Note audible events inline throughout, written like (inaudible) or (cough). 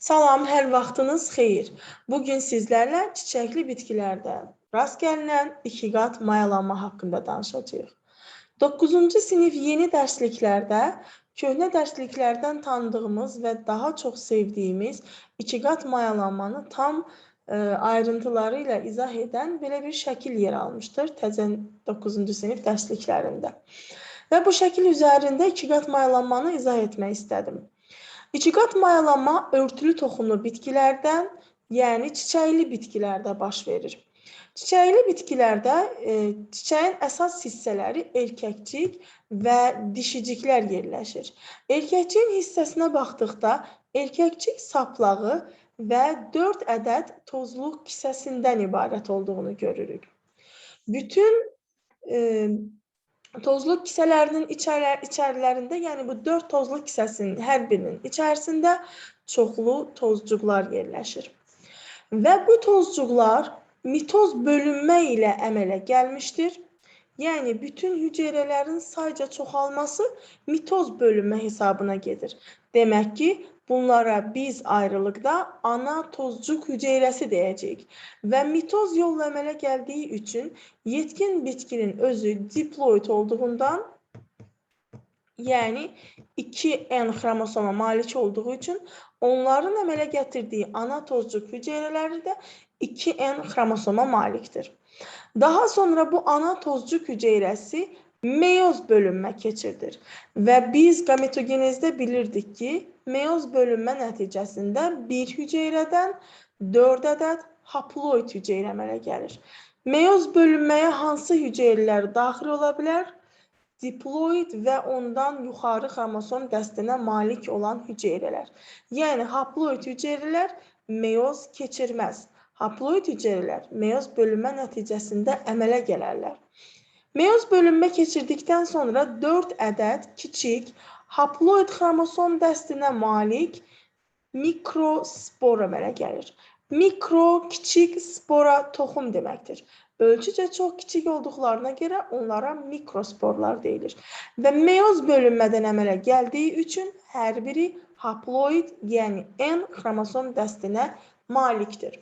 Salam, hər vaxtınız xeyir. Bu gün sizlərlə çiçəkli bitkilərdə rast gəlinən iki qat mayalanma haqqında danışacağıq. 9-cu sinif yeni dərsliklərdə köhnə dərsliklərdən tanıdığımız və daha çox sevdiyimiz iki qat mayalanmanı tam ə, ayrıntıları ilə izah edən belə bir şəkil yer almışdır təzə 9-cu sinif dərsliklərində. Və bu şəkil üzərində iki qat mayalanmanı izah etmək istədim. İkiqat mayalanma örtülü toxumlu bitkilərdən, yəni çiçəkli bitkilərdə baş verir. Çiçəkli bitkilərdə e, çiçəyin əsas hissələri erkəkcik və dişiciklər yerləşir. Erkəkciyin hissəsinə baxdıqda erkəkcik saplağı və 4 ədəd tozluq kisəsindən ibarət olduğunu görürük. Bütün e, Tozluq kisələrinin içərilər, içərilərində, yəni bu 4 tozluq kisəsinin hər birinin içərisində çoxlu tozcuqlar yerləşir. Və bu tozcuqlar mitoz bölünmə ilə əmələ gəlmişdir. Yəni bütün hüceyrələrin sayca çoxalması mitoz bölünmə hesabına gedir. Demək ki, Bunlara biz ayrılıqda ana tozcuq hüceyrəsi deyəcəyik. Və mitoz yolla əmələ gəldiyi üçün yetkin bitkinin özü diploid olduğundan, yəni 2N xromosoma malik olduğu üçün onların əmələ gətirdiyi ana tozcuq hüceyrələri də 2N xromosoma malikdir. Daha sonra bu ana tozcuq hüceyrəsi meyoz bölünmə keçirdir. Və biz gametogenezdə bilirdik ki, meyoz bölünmə nəticəsində bir hüceyrədən 4 ədəd haploid hüceyrə əmələ gəlir. Meyoz bölünməyə hansı hüceyrələr daxil ola bilər? Diploid və ondan yuxarı xromosom dəstinə malik olan hüceyrələr. Yəni haploid hüceyrələr meyoz keçirməz. Haploid hüceyrələr meyoz bölünmə nəticəsində əmələ gələrlər. Meyoz bölünmə keçirdikdən sonra 4 ədəd kiçik haploid xromosom dəstinə malik mikrospora əmələ gəlir. Mikro, kiçik spora toxum deməkdir. Ölçücə çox kiçik olduqlarına görə onlara mikrosporlar deyilir. Və meyoz bölünmədən əmələ gəldiyi üçün hər biri haploid, yəni N xromosom dəstinə malikdir.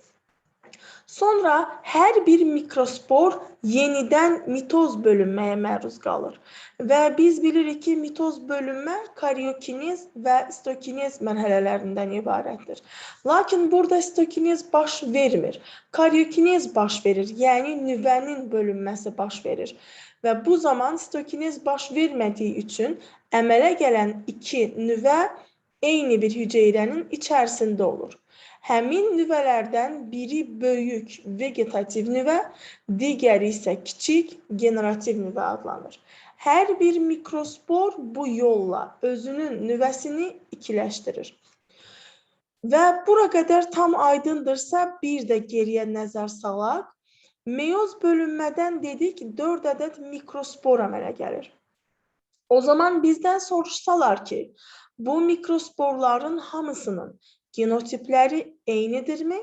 Sonra hər bir mikrospor yenidən mitoz bölünməyə məruz qalır. Və biz bilirik ki, mitoz bölünmə karyokinez və stokinez mərhələlərindən ibarətdir. Lakin burada stokinez baş vermir. Karyokinez baş verir, yəni nüvənin bölünməsi baş verir. Və bu zaman stokinez baş vermədiyi üçün əmələ gələn iki nüvə eyni bir hüceyrənin içərisində olur. Həmin nüvələrdən biri böyük vegetativ nüvə, digəri isə kiçik generativ nüvə adlanır. Hər bir mikrospor bu yolla özünün nüvəsini ikiləşdirir. Və bura qədər tam aydındırsa, bir də geriyə nəzər salaq. Meyoz bölünmədən dedik 4 ədəd mikrospor əmələ gəlir. O zaman bizdən soruşsalar ki, bu mikrosporların hamısının Genotipləri eynidirmi?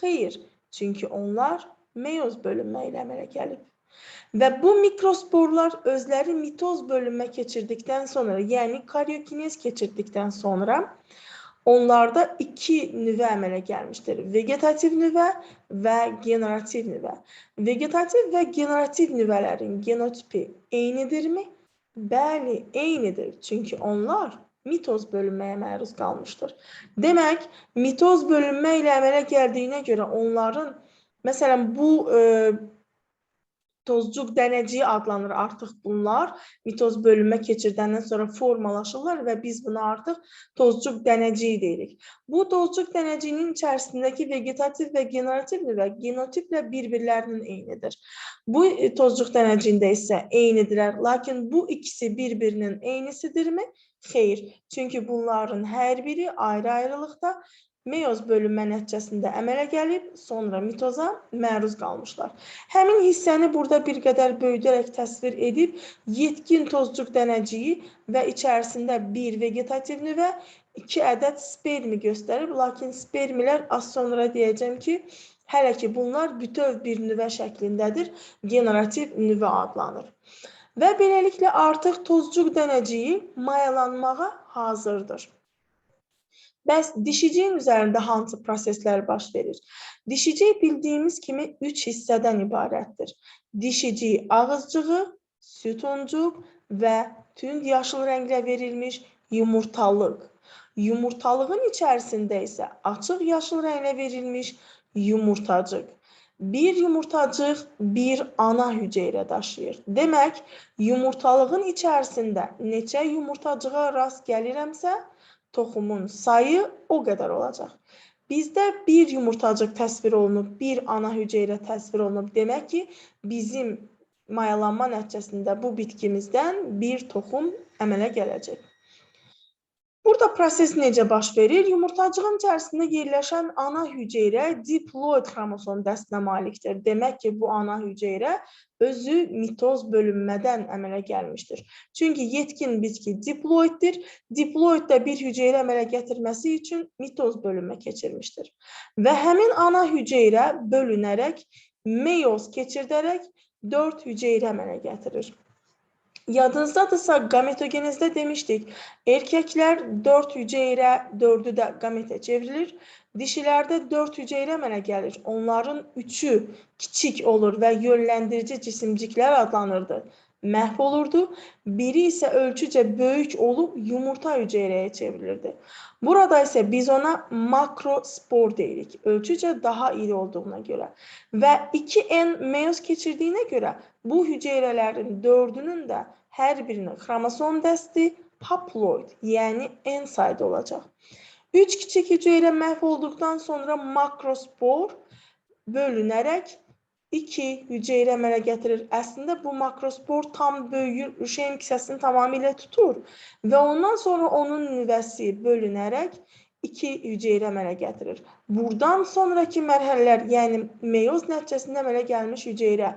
Xeyr, çünki onlar meyoz bölünmə ilə əmələ gəlib. Və bu mikrosporlar özləri mitoz bölünmə keçirdikdən sonra, yəni karyokinez keçirdikdən sonra onlarda iki nüvə əmələ gəlmişdir. Vegetativ nüvə və generativ nüvə. Vegetativ və generativ nüvələrin genotipi eynidirmi? Bəli, eynidir. Çünki onlar mitoz bölünməyə məruz qalmışdır. Demək, mitoz bölünmə ilə əmələ gəldiyinə görə onların məsələn bu e, tozcuq dənəciyi adlanır artıq bunlar. Mitoz bölünmə keçirdəndən sonra formalaşırlar və biz buna artıq tozcuq dənəciyi deyirik. Bu tozcuq dənəciyinin içərisindəki vegetativ və generativ nüvə genotiplə bir-birlərinin eynidir. Bu e, tozcuq dənəciyində isə eynidirlər, lakin bu ikisi bir-birinin eynisidirmi? Xeyr, çünki bunların hər biri ayrı-ayrılıqda meyoz bölünmə nəticəsində əmələ gəlib, sonra mitoza məruz qalmışlar. Həmin hissəni burada bir qədər böyüdərək təsvir edib, yetkin tozcuq dənəciyi və içərisində bir vegetativ nüvə, iki ədəd spermi göstərir. Lakin spermilər az sonra deyəcəm ki, hələ ki bunlar bütöv bir nüvə şəklindədir, generativ nüvə adlanır. Və beləliklə artıq tozcuq dənəciyi mayalanmağa hazırdır. Bəs dişiciyin üzərində hansı proseslər baş verir? Dişicik bildiyimiz kimi üç hissədən ibarətdir. Dişicik ağızcığı, sütuncuq və tünd yaşıl rənglə verilmiş yumurtalıq. Yumurtalığın içərisində isə açıq yaşıl rənglə verilmiş yumurtacıq. Bir yumurtacıq bir ana hüceyrə daşıyır. Demək, yumurtalığın içərisində neçə yumurtacığa rast gəlirəmsə, toxumun sayı o qədər olacaq. Bizdə bir yumurtacıq təsvir olunub, bir ana hüceyrə təsvir olunub. Demək ki, bizim mayalanma nəticəsində bu bitkimizdən bir toxum əmələ gələcək. Burada proses necə baş verir? Yumurtacığın içərisində yerləşən ana hüceyrə diploid xromosom dəstinə malikdir. Demək ki, bu ana hüceyrə özü mitoz bölünmədən əmələ gəlmişdir. Çünki yetkin bitki diploiddir. Diploiddə bir hüceyrə əmələ gətirməsi üçün mitoz bölünmə keçirmişdir. Və həmin ana hüceyrə bölünərək meyoz keçirdərək 4 hüceyrə əmələ gətirir. Yadınızdadırsa gametogenezdə demişdik. Erkəklər 4 hüceyrə, 4-ü də gametə çevrilir. Dişilərdə 4 hüceyrə əmələ gəlir. Onların 3-ü kiçik olur və yönləndirici cisimciklər adlanırdı. Məhv olurdu. Biri isə ölçücə böyük olub yumurta hüceyrəyə çevrilirdi. Burada isə biz ona makrospor deyirik. Ölçücə daha iri olduğuna görə. Və 2N meyoz keçirdiyinə görə bu hüceyrələrin 4-ünün də hər birinin xromosom dəsti haploid, yəni N sayda olacaq. 3 kiçik hüceyrə məhv olduqdan sonra makrospor bölünərək 2 hüceyrə əmələ gətirir. Əslində bu makrospor tam böyüyür, üşəyim kisəsini tamamilə tutur və ondan sonra onun nüvəsi bölünərək 2 hüceyrə əmələ gətirir. Burdan sonraki mərhələlər, yəni meyoz nəticəsində əmələ gəlmiş hüceyrə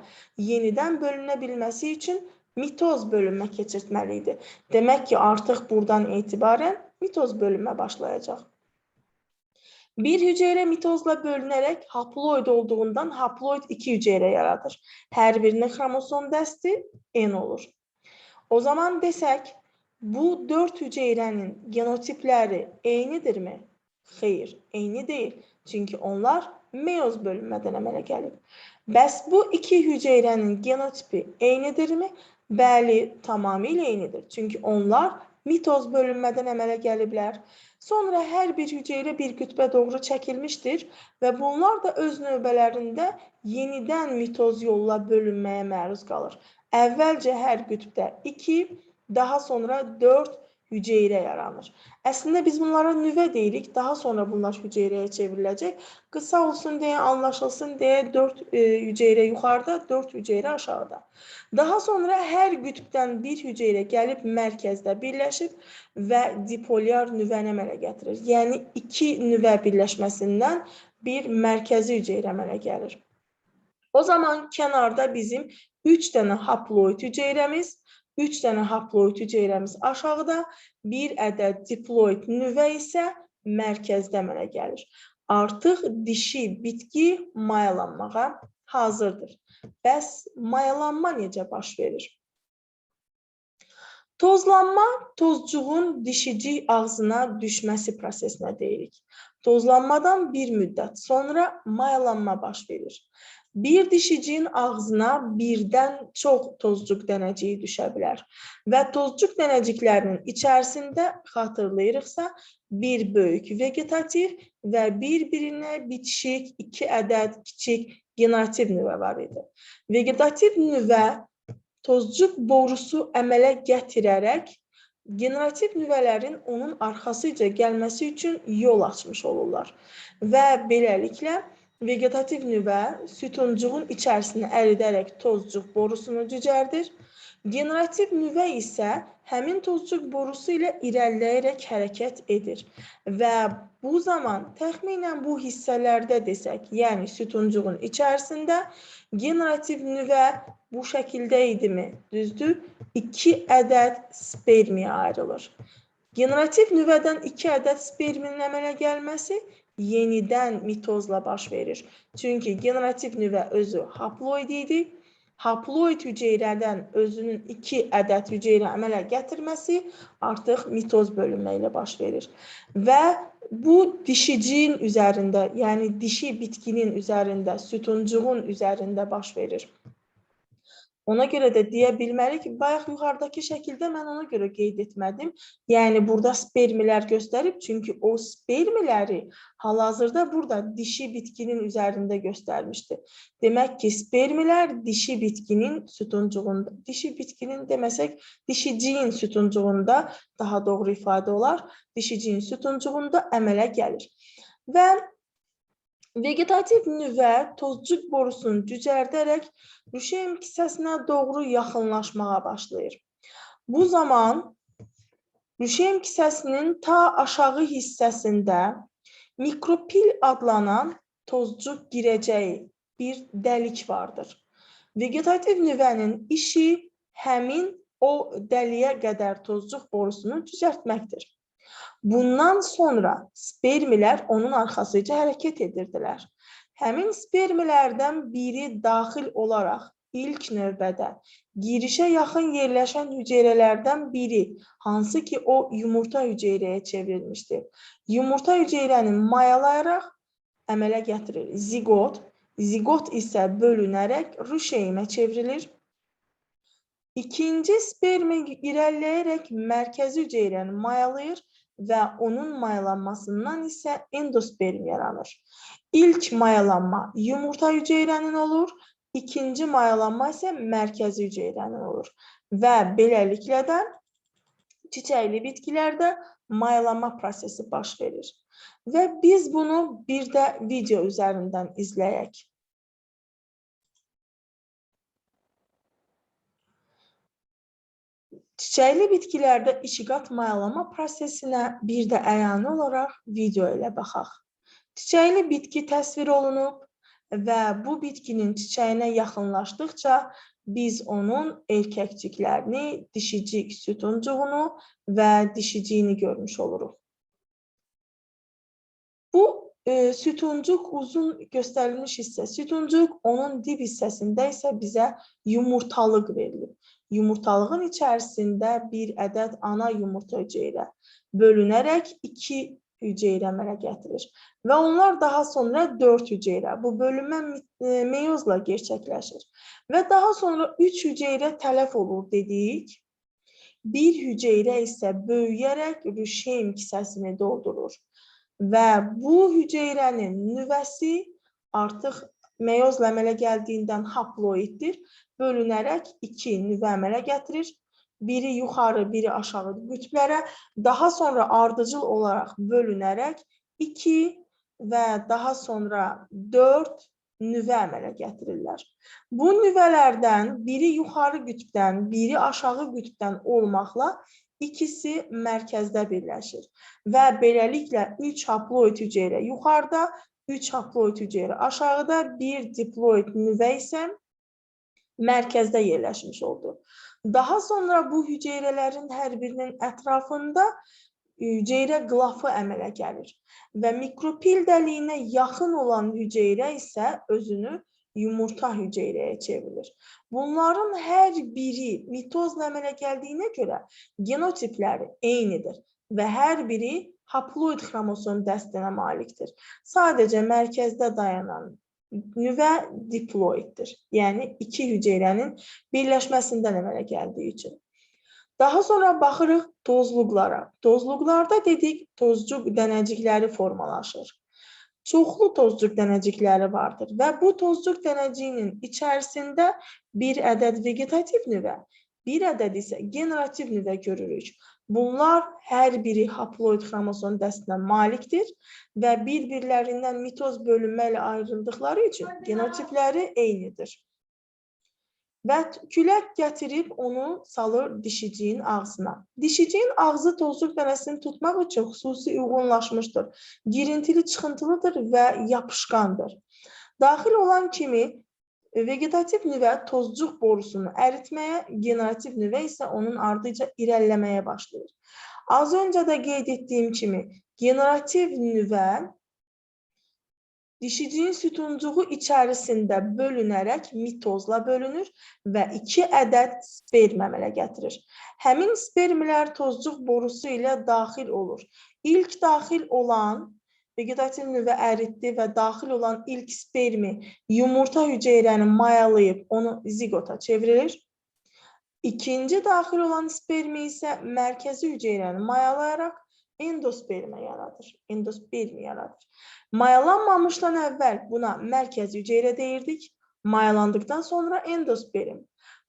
yenidən bölünə bilməsi üçün mitoz bölünmə keçirtməli idi. Demək ki, artıq buradan etibarən mitoz bölünmə başlayacaq. Bir hüceyrə mitozla bölünərək haploid olduğundan haploid iki hüceyrə yaradır. Hər birinin xromosom dəsti N olur. O zaman desək, bu dörd hüceyrənin genotipləri eynidirmi? Xeyr, eyni deyil. Çünki onlar meyoz bölünmədən əmələ gəlib. Bəs bu iki hüceyrənin genotipi eynidirmi? Bəli, tamamilə eynidir. Çünki onlar mitoz bölünmədən əmələ gəliblər. Sonra hər bir hüceyrə bir qütbə doğru çəkilmişdir və bunlar da öz növbələrində yenidən mitoz yolla bölünməyə məruz qalır. Əvvəlcə hər qütbdə 2, daha sonra 4 hüceyrə yaranır. Əslində biz bunlara nüvə deyirik. Daha sonra bunlar hüceyrəyə çevriləcək. Qısa olsun deyə, anlaşılsın deyə 4 e, hüceyrə yuxarıda, 4 hüceyrə aşağıda. Daha sonra hər qütbdən bir hüceyrə gəlib mərkəzdə birləşib və dipolyar nüvəni əmələ gətirir. Yəni iki nüvə birləşməsindən bir mərkəzi hüceyrə əmələ gəlir. O zaman kənarda bizim 3 dənə haploid hüceyrəmiz, 3 dənə haploid hüceyrəmiz aşağıda, bir ədəd diploid nüvə isə mərkəzdə əmələ gəlir. Artıq dişi bitki mayalanmağa hazırdır. Bəs mayalanma necə baş verir? Tozlanma tozcuğun dişicik ağzına düşməsi prosesinə deyirik. Tozlanmadan bir müddət sonra mayalanma baş verir. Bir dişiciyin ağzına birdən çox tozcuq dənəciyi düşə bilər və tozcuq dənəciklərinin içərisində xatırlayırıqsa, bir böyük vegetativ və bir-birinə bitişik iki ədəd kiçik generativ nüvə var idi. Vegetativ nüvə tozcuq borusu əmələ gətirərək generativ nüvələrin onun arxasıca gəlməsi üçün yol açmış olurlar və beləliklə Vegetativ nüvə sütuncuğun içərisini əridərək tozcuq borusunu cücərdir. Generativ nüvə isə həmin tozcuq borusu ilə irəliləyərək hərəkət edir və bu zaman təxminən bu hissələrdə desək, yəni sütuncuğun içərisində generativ nüvə bu şəkildə idimi? Düzdür? 2 ədəd spermiya ayrılır. Generativ nüvədən 2 ədəd spermin əmələ gəlməsi yenidən mitozla baş verir. Çünki generativ nüvə özü haploid idi. haploid hüceyrədən özünün iki ədəd hüceyrə əmələ gətirməsi artıq mitoz bölünmə ilə baş verir. Və bu dişiciyin üzərində, yəni dişi bitkinin üzərində, sütuncuğun üzərində baş verir. Ona görə də deyə bilmərik bayaq yuxarıdakı şəkildə mən ona görə qeyd etmədim. Yəni burada spermilər göstərib, çünki o spermiləri hal-hazırda burada dişi bitkinin üzərində göstərmişdi. Demək ki, spermilər dişi bitkinin sütuncuğunda, dişi bitkinin deməsək, dişiciyin sütuncuğunda daha doğru ifadə olar, dişiciyin sütuncuğunda əmələ gəlir. Və Vegetativ nüvə tozcuq borusunu cücərdərək rüşeym kisəsinə doğru yaxınlaşmağa başlayır. Bu zaman rüşeym kisəsinin ta aşağı hissəsində mikropil adlanan tozcuq girəcəyi bir dəlik vardır. Vegetativ nüvənin işi həmin o dəliyə qədər tozcuq borusunu cücərtməkdir. Bundan sonra spermilər onun arxasıca hərəkət edirdilər. Həmin spermilərdən biri daxil olaraq ilk növbədə girişə yaxın yerləşən hüceyrələrdən biri, hansı ki o yumurta hüceyrəyə çevrilmişdir. Yumurta hüceyrəni mayalayaraq əmələ gətirir. Zigot, zigot isə bölünərək rüşeymə çevrilir. İkinci spermi irəliləyərək mərkəzi hüceyrəni mayalayır və onun mayalanmasından isə endosperm yaranır. İlk mayalanma yumurta hüceyrənin olur, ikinci mayalanma isə mərkəzi hüceyrənin olur. Və beləliklə də çiçəkli bitkilərdə mayalanma prosesi baş verir. Və biz bunu bir də video üzərindən izləyək. Çiçəkli bitkilərdə işiqat mayalama prosesinə bir də əyani olaraq video ilə baxaq. Çiçəkli bitki təsvir olunub və bu bitkinin çiçəyinə yaxınlaşdıqca biz onun erkəkciklərini, dişicik sütuncuğunu və dişiciyini görmüş oluruq. Bu e, sütuncuq uzun göstərilmiş hissə. Sütuncuq onun dib hissəsində isə bizə yumurtalıq verilib yumurtalığın içərisində bir ədəd ana yumurta hüceyrə bölünərək iki hüceyrə əmələ gətirir. Və onlar daha sonra 4 hüceyrə, bu bölünmə e, meyozla gerçəkləşir. Və daha sonra 3 hüceyrə tələf olur dedik. Bir hüceyrə isə böyüyərək rüşeym kisəsini doldurur. Və bu hüceyrənin nüvəsi artıq meyozla əmələ gəldiyindən haploiddir. Bölünərək iki nüvə əmələ gətirir. Biri yuxarı, biri aşağı qütblərə, daha sonra ardıcıl olaraq bölünərək 2 və daha sonra 4 nüvə əmələ gətirirlər. Bu nüvələrdən biri yuxarı qütbdən, biri aşağı qütbdən olmaqla ikisi mərkəzdə birləşir və beləliklə 3 haploid hüceyrə yuxarıda, 3 haploid hüceyrə aşağıda, bir diploid nüvə isə mərkəzdə yerləşmiş oldu. Daha sonra bu hüceyrələrin hər birinin ətrafında hüceyrə qlafı əmələ gəlir və mikropil dəliyinə yaxın olan hüceyrə isə özünü yumurta hüceyrəyə çevrilir. Bunların hər biri mitozla əmələ gəldiyinə görə genotipləri eynidir və hər biri haploid xromosom dəstinə malikdir. Sadəcə mərkəzdə dayanan nüvə diploiddir. Yəni iki hüceyrənin birləşməsindən əmələ gəldiyi üçün. Daha sonra baxırıq tozluqlara. Tozluqlarda dedik, tozcuq dənəcikləri formalaşır. Çoxlu tozcuq dənəcikləri vardır və bu tozcuq dənəciyinin içərisində bir ədəd vegetativ nüvə, bir ədəd isə generativ nüvə görürük. Bunlar hər biri haploid xromosom dəstinə malikdir və bir-birlərindən mitoz bölünmə ilə ayrıldıqları üçün genotipləri eynidir. Və külək gətirib onu salır dişiciyin ağzına. Dişiciyin ağzı tozluq dənəsini tutmaq üçün xüsusi uyğunlaşmışdır. Girintili çıxıntılıdır və yapışqandır. Daxil olan kimi Vegetativ nüvə tozcuq borusunu əritməyə, generativ nüvə isə onun ardıca irəliləməyə başlayır. Az öncə də qeyd etdiyim kimi, generativ nüvə dişicinin sütuncuğu içərisində bölünərək mitozla bölünür və 2 ədəd sperm əmələ gətirir. Həmin spermlər tozcuq borusu ilə daxil olur. İlk daxil olan vegetativ nüvə əritdi və daxil olan ilk spermi yumurta hüceyrəni mayalayıb onu zigota çevirir. İkinci daxil olan spermi isə mərkəzi hüceyrəni mayalayaraq endospermə yaradır. Endospermi yaradır. Mayalanmamışdan əvvəl buna mərkəzi hüceyrə deyirdik. Mayalandıqdan sonra endosperm.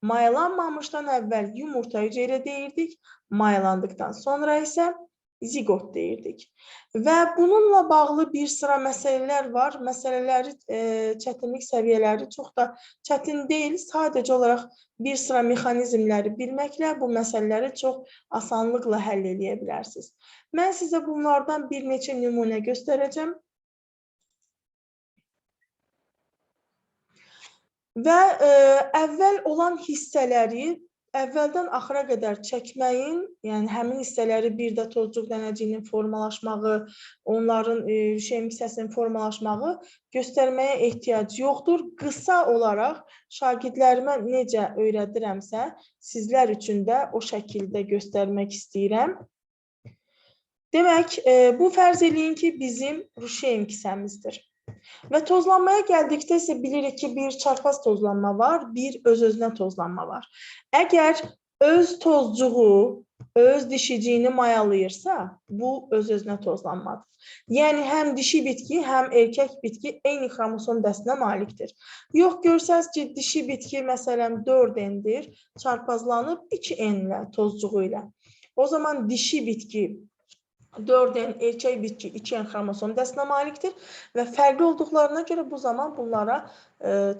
Mayalanmamışdan əvvəl yumurta hüceyrə deyirdik. Mayalandıqdan sonra isə zigot deyirdik. Və bununla bağlı bir sıra məsələlər var. Məsələləri e, çətinlik səviyyələri çox da çətin deyil. Sadəcə olaraq bir sıra mexanizmləri bilməklə bu məsələləri çox asanlıqla həll edə bilərsiniz. Mən sizə bunlardan bir neçə nümunə göstərəcəm. Və ə, əvvəl olan hissələri əvvəldən axıra qədər çəkməyin, yəni həmin hissələri bir də tozcuq dənəciyinin formalaşmağı, onların e, şeym hissəsinin formalaşmağı göstərməyə ehtiyac yoxdur. Qısa olaraq şagirdlərimə necə öyrədirəmsə, sizlər üçün də o şəkildə göstərmək istəyirəm. Demək, e, bu fərz eləyin ki, bizim Ruşeym kisəmizdir. Və tozlanmaya gəldikdə isə bilirik ki, bir çarpaz tozlanma var, bir öz-özünə tozlanma var. Əgər öz tozcuğu öz dişiciyini mayalayırsa, bu öz-özünə tozlanmadır. Yəni həm dişi bitki, həm erkək bitki eyni xromosom dəstinə malikdir. Yox görsəz ki, dişi bitki məsələn 4N-dir, çarpazlanıb 2N-lə tozcuğu ilə. O zaman dişi bitki 4N erkək bitki 2N xromosom dəstinə malikdir və fərqli olduqlarına görə bu zaman bunlara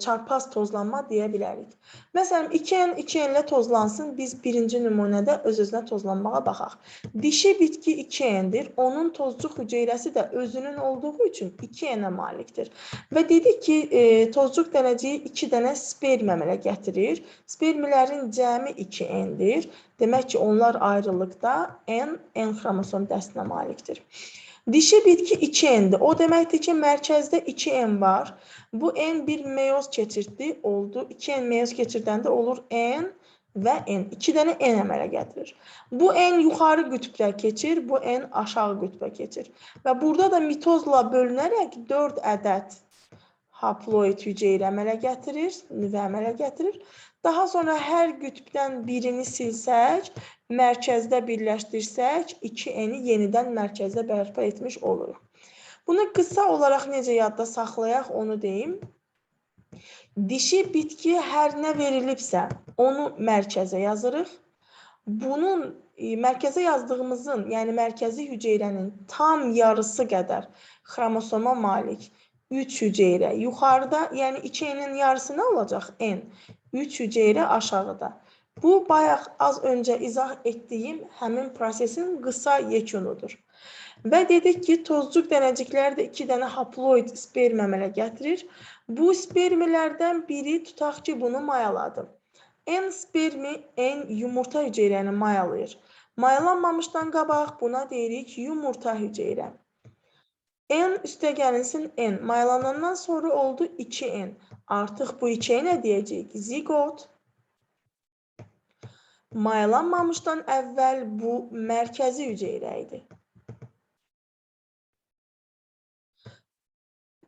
çarpaz tozlanma deyə bilərik. Məsələn, 2N 2N ilə tozlansın, biz birinci nümunədə öz-özünə tozlanmağa baxaq. Dişi bitki 2N-dir, onun tozcuq hüceyrəsi də özünün olduğu üçün 2N-ə malikdir. Və dedik ki, e, tozcuq dənəciyi 2 dənə sperm əmələ gətirir. Spermlərin cəmi 2N-dir. Demək ki, onlar ayrılıqda N, N xromosom dəstinə malikdir. Dişi bitki 2N-dir. O deməkdir ki, mərkəzdə 2N var. Bu N bir meyoz keçirdi, oldu. 2N meyoz keçirdəndə olur N və N. 2 dənə N əmələ gətirir. Bu N yuxarı qütbdə keçir, bu N aşağı qütbə keçir. Və burada da mitozla bölünərək 4 ədəd haploid hüceyrə əmələ gətirir, nüvə əmələ gətirir. Daha sonra hər qütbdən birini silsək, mərkəzdə birləşdirsək, 2N-i yenidən mərkəzdə bərpa etmiş oluruq. Bunu qısa olaraq necə yadda saxlayaq, onu deyim. Dişi bitki hər nə verilibsə, onu mərkəzə yazırıq. Bunun e, mərkəzə yazdığımızın, yəni mərkəzi hüceyrənin tam yarısı qədər xromosoma malik 3 hüceyrə yuxarıda, yəni 2N-in yarısı nə olacaq? N. 3 hüceyrə aşağıda. Bu bayaq az öncə izah etdiyim həmin prosesin qısa yekunudur. Və dedik ki, tozcuq dənəcikləri də 2 dənə haploid sperm əmələ gətirir. Bu spermlərdən biri tutaq ki, bunu mayaladım. N spermi N yumurta hüceyrəni mayalayır. Mayalanmamışdan qabaq buna deyirik yumurta hüceyrə. N üstə gəlinsin N. Mayalanandan sonra oldu 2N. Artıq bu ikiyə nə deyəcəyik? Zigot. Mayalanmamışdan əvvəl bu mərkəzi hüceyrə idi.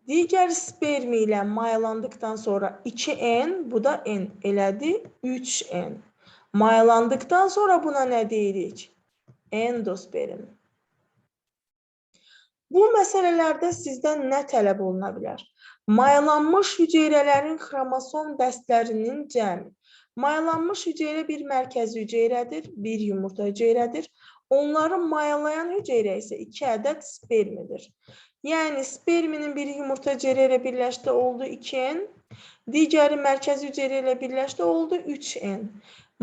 Digər spermi ilə mayalandıqdan sonra 2N, bu da N elədi, 3N. Mayalandıqdan sonra buna nə deyirik? Endosperm. Bu məsələlərdə sizdən nə tələb oluna bilər? Mayalanmış hüceyrələrin xromosom dəstlərinin cəmi. Mayalanmış hüceyrə bir mərkəzi hüceyrədir, bir yumurta hüceyrədir. Onları mayalayan hüceyrə isə 2 ədəd spermidir. Yəni sperminin biri yumurta hüceyrə ilə birləşdi oldu 2N, digəri mərkəzi hüceyrə ilə birləşdi oldu 3N.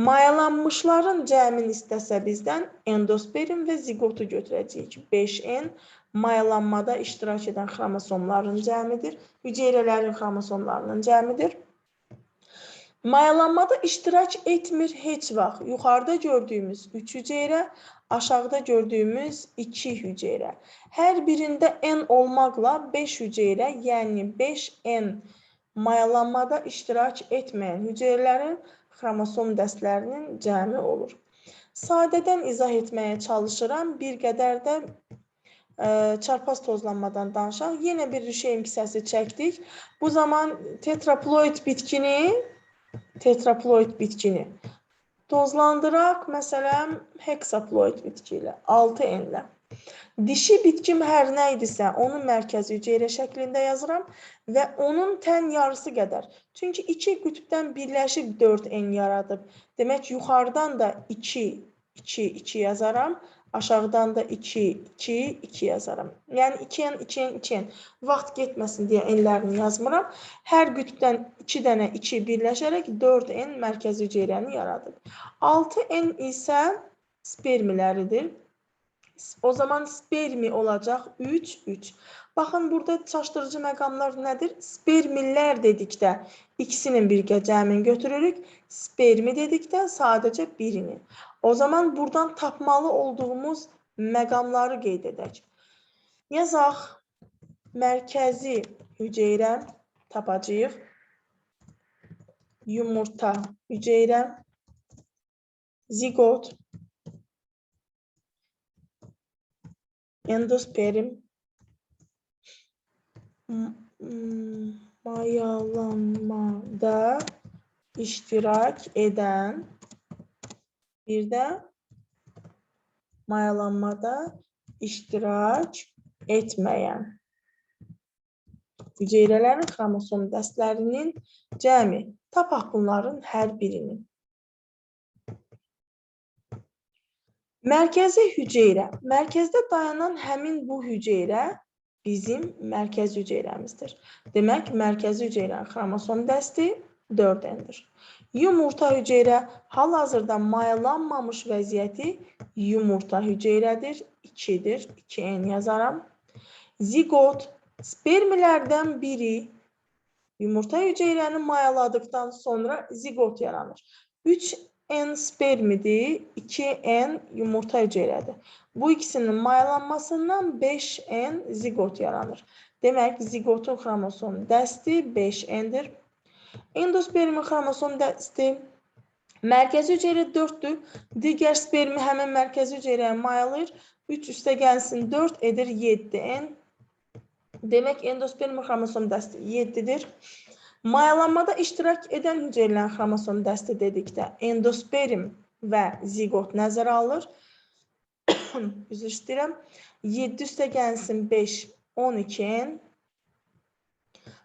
Mayalanmışların cəmini istəsə bizdən endosperm və zigotu götürəcəyik. 5N mayalanmada iştirak edən xromosomların cəmidir. Hüceyrələrin xromosomlarının cəmidir. Mayalanmada iştirak etmir heç vaxt. Yuxarıda gördüyümüz 3 hüceyrə, aşağıda gördüyümüz iki hüceyrə. Hər birində n olmaqla 5 hüceyrə, yəni 5n mayalanmada iştirak etməyən hüceyrələrin xromosom dəstlərinin cəmi olur. Sadədən izah etməyə çalışıram. Bir qədər də ə, çarpaz tozlanmadan danışaq. Yenə bir şeyin kisəsi çəkdik. Bu zaman tetraploid bitkini tetraploid bitkini tozlandıraq, məsələn, heksaploid bitki ilə, 6N ilə. Dişi bitkim hər nə idisə, onu mərkəzi hüceyrə şəklində yazıram və onun tən yarısı qədər. Çünki iki qütbdən birləşib 4N yaradıb. Demək, yuxarıdan da 2, 2, 2 yazaram. Aşağıdan da 2, 2, 2 yazaram. Yəni 2n, 2n, 2n. Vaxt getməsin deyə n-lərini yazmıram. Hər qütbdən 2 dənə 2 birləşərək 4n mərkəzi hüceyrəni yaradır. 6n isə spermiləridir. O zaman spermi olacaq 3, 3. Baxın, burada çaşdırıcı məqamlar nədir? Spermilər dedikdə ikisinin birgə cəmin götürürük. Spermi dedikdə sadəcə birini. O zaman buradan tapmalı olduğumuz məqamları qeyd edək. Yazaq, mərkəzi hüceyrə tapacağıq. Yumurta hüceyrə, zigot, endosperm, mayalanmada iştirak edən Bir də mayalanmada iştirak etməyən hüceyrələrin xromosom dəstlərinin cəmi. Tapaq bunların hər birini. Mərkəzi hüceyrə. Mərkəzdə dayanan həmin bu hüceyrə bizim mərkəzi hüceyrəmizdir. Demək, mərkəzi hüceyrənin xromosom dəsti 4-dəndir. Yumurta hüceyrə hal-hazırda mayalanmamış vəziyyəti yumurta hüceyrədir. 2-dir. 2n yazaram. Zigot spermilərdən biri yumurta hüceyrəni mayaladıktan sonra zigot yaranır. 3n spermidir, 2n yumurta hüceyrədir. Bu ikisinin mayalanmasından 5n zigot yaranır. Demək, zigotun xromosom dəsti 5n'dir. Endospermi xromosom dəsti mərkəzi hüceyrə 4-dür. Digər spermi həmin mərkəzi hüceyrəyə mayalayır. 3 üstə gəlsin 4 edir 7N. Demək endospermi xromosom dəsti 7-dir. Mayalanmada iştirak edən hüceyrələrin xromosom dəsti dedikdə endosperm və zigot nəzərə alır. (coughs) Üzr istəyirəm. 7 üstə gəlsin 5, 12N.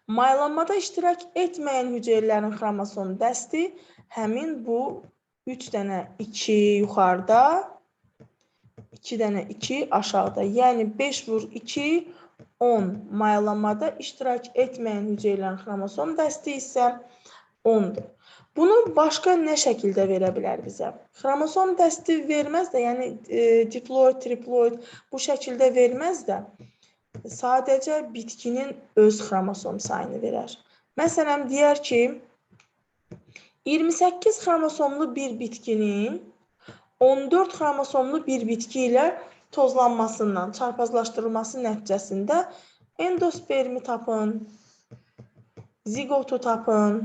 Mayalanmada iştirak etməyən hüceyrələrin xromosom dəsti həmin bu 3 dənə 2 yuxarıda, 2 dənə 2 aşağıda. Yəni 5 vur 2 10 mayalanmada iştirak etməyən hüceyrələrin xromosom dəsti isə 10-dur. Bunu başqa nə şəkildə verə bilər bizə? Xromosom dəsti verməz də, yəni e, diploid, triploid bu şəkildə verməz də sadəcə bitkinin öz xromosom sayını verər. Məsələn, deyər ki, 28 xromosomlu bir bitkinin 14 xromosomlu bir bitki ilə tozlanmasından, çarpazlaşdırılması nəticəsində endospermi tapın, zigotu tapın,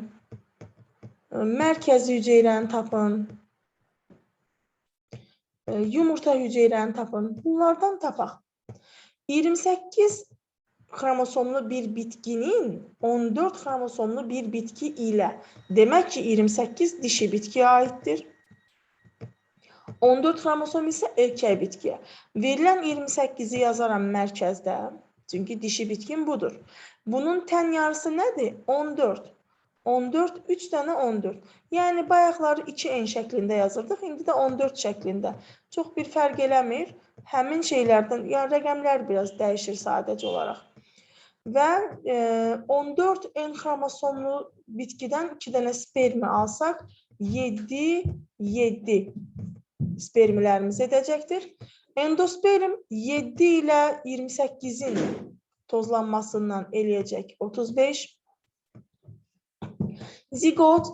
mərkəzi hüceyrəni tapın, yumurta hüceyrəni tapın. Bunlardan tapaq. 28 xromosomlu bir bitkinin 14 xromosomlu bir bitki ilə demək ki 28 dişi bitkiyə aiddir. 14 xromosom isə erkək bitkiyə. Verilən 28-i yazaram mərkəzdə. Çünki dişi bitkin budur. Bunun tən yarısı nədir? 14. 14, 3 dənə 14. Yəni, bayaqları 2n şəklində yazırdıq, indi də 14 şəklində. Çox bir fərq eləmir. Həmin şeylərdən, yəni rəqəmlər biraz dəyişir sadəcə olaraq. Və e, 14 N xromosomlu bitkidən 2 dənə spermi alsaq, 7, 7 spermilərimiz edəcəkdir. Endosperm 7 ilə 28-in tozlanmasından eləyəcək 35. Zigot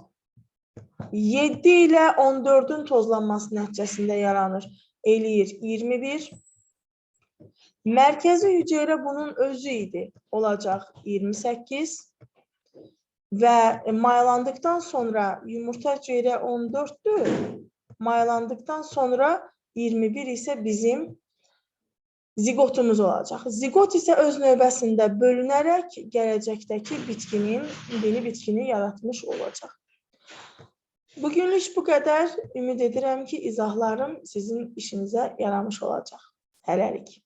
7 ilə 14-ün tozlanması nəticəsində yaranır. Eləyir 21. Mərkəzi hüceyrə bunun özü idi. Olacaq 28. Və mayalandıqdan sonra yumurta hüceyrə 14-dür. Mayalandıqdan sonra 21 isə bizim zigotumuz olacaq. Zigot isə öz növbəsində bölünərək gələcəkdəki bitkinin, yeni bitkini yaratmış olacaq. Bugünlük bu qədər. Ümid edirəm ki, izahlarım sizin işinizə yaramış olacaq. Hələlik.